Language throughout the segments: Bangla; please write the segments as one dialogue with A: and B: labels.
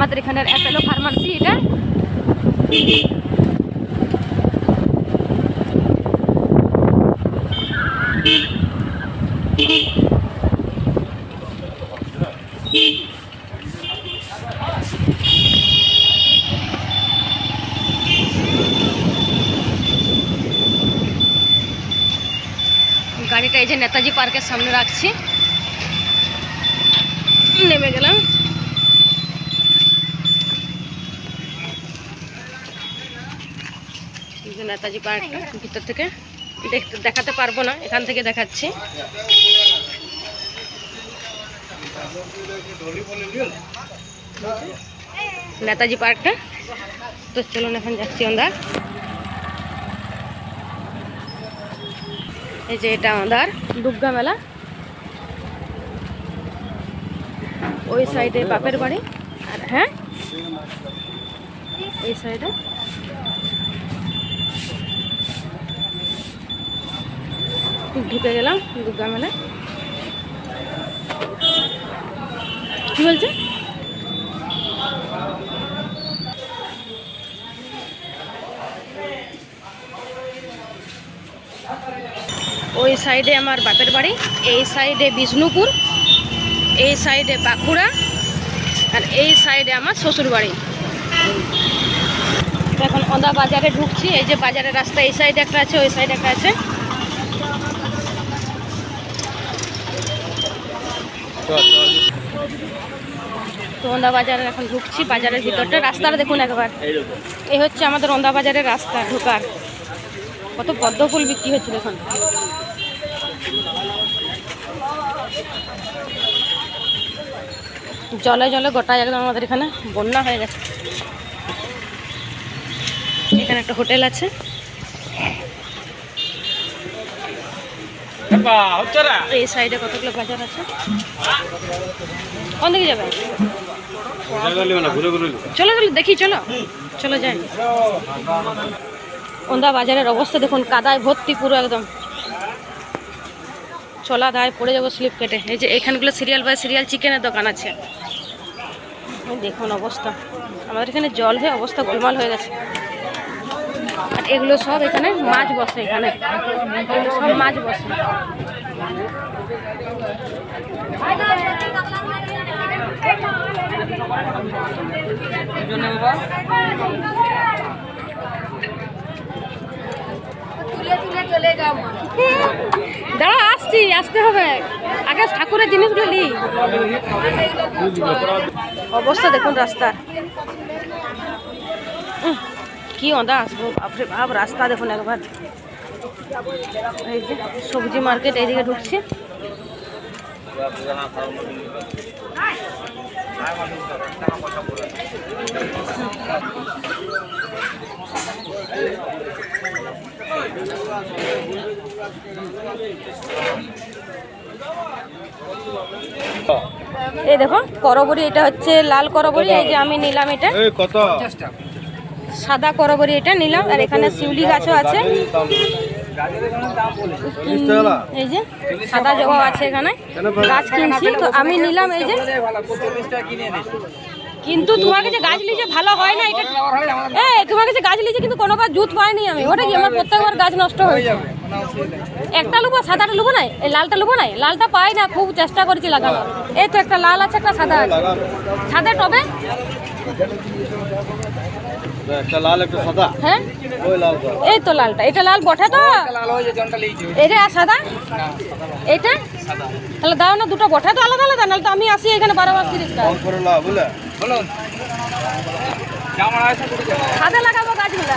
A: আমাদের এখানের অ্যাপেলো ফার্মাসি এটা। গাড়িটা এই যে নেতাজি পার্কের সামনে রাখছি। নেমে গেলাম এই যে নেতাজি পার্কটা ভিতর থেকে। দেখতে দেখাতে পারব না, এখান থেকে দেখাচ্ছি। নেতাজি পার্কটা। তো চলুন এখন যাচ্ছি আমরা। এই যে এটা আমাদের দুর্গা মেলা। ওই সাইডে বাপের বাড়ি। আর হ্যাঁ? এই সাইডে। ঢুকে গেলাম দুর্গা মেলায়। কি বলছে? ওই সাইডে আমার বাপের বাড়ি, এই সাইডে বিষ্ণুপুর, এই সাইডে বাঁকুড়া, আর এই সাইডে আমার শ্বশুর বাড়ি। এখন ওদা বাজারে ঢুকছি, এই যে বাজারের রাস্তা, এই সাইডে একটা আছে, ওই সাইডে একটা আছে। তো ওন্দা বাজারে এখন ঢুকছি বাজারের ভিতরটা। রাস্তাটা দেখুন একবার। এই হচ্ছে আমাদের ওন্দা বাজারের রাস্তা ঢোকার। কত পদ্ম ফুল বিক্রি হচ্ছে দেখুন। জলে জলে গোটা একদম আমাদের এখানে বন্যা হয়ে গেছে। এখানে একটা হোটেল আছে। এই সাইডে কতগুলো বাজার আছে? কোন দিকে যাবে? চলো চলো দেখি, চলো। চলো যাই। ওন্দা বাজারের অবস্থা দেখুন, কাদায় ভর্তি পুরো একদম। চলা দায়, পড়ে যাব স্লিপ কেটে। এই যে এখানগুলো সিরিয়াল বাই সিরিয়াল চিকেনের দোকান আছে। দেখুন অবস্থা। আমাদের এখানে জল হয়ে অবস্থা গোলমাল হয়ে গেছে। আর এগুলো সব এখানে মাছ বসে, এখানে। সব মাছ বসে। দাঁড়া, আসছি, আসতে হবে। আগে ঠাকুরের জিনিসগুলো নি অবস্থা দেখুন রাস্তার। কি অদা আসব বাপ, রাস্তা দেখুন একবার। এই যে সবজি মার্কেট এইদিকে ঢুকছি। এই দেখো করবরি এটা হচ্ছে লাল করবরি এই যে আমি নিলাম এটা।
B: কত?
A: সাদা করবরি এটা নিলাম আর এখানে শিউলি গাছও আছে। এই যে, সাদা আছে এখানে। গাছ কিনছি, তো আমি নিলাম এই যে। কিন্তু তোমার কাছে গাছ ভালো হয় না, এটা তোমার কাছে গাছ কিন্তু জুত পাইনি আমি। আমার প্রত্যেকবার গাছ নষ্ট একটা লুবো, সাদাটা লুবো নাই? এই লালটা লুবো নাই? লালটা পাই না, খুব চেষ্টা করেছি লাগানো এই তো একটা লাল আছে, একটা সাদা আছে। সাদা টবে?
B: একটা লাল একটা সাদা।
A: হ্যাঁ?
B: ওই
A: এই তো লালটা। এটা লাল বটে তো? এটা আর সাদা? এটা? তাহলে দাও না দুটো বটে তো আলাদা আলাদা নাহলে তো আমি আসি এখানে বারো সাদা লাগাবো গাছগুলা।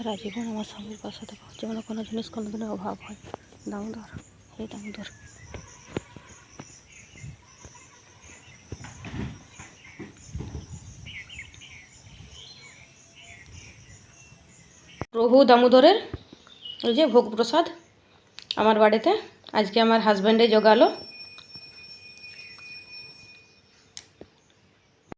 A: সারা জীবন আমার স্বামীর পাশে থাকো যেন কোনো জিনিস কোনো দিনের অভাব হয়। দামোদর হে দামোদর প্রভু দামোদরের ওই যে ভোগ প্রসাদ আমার বাড়িতে, আজকে আমার হাজব্যান্ডে জোগালো।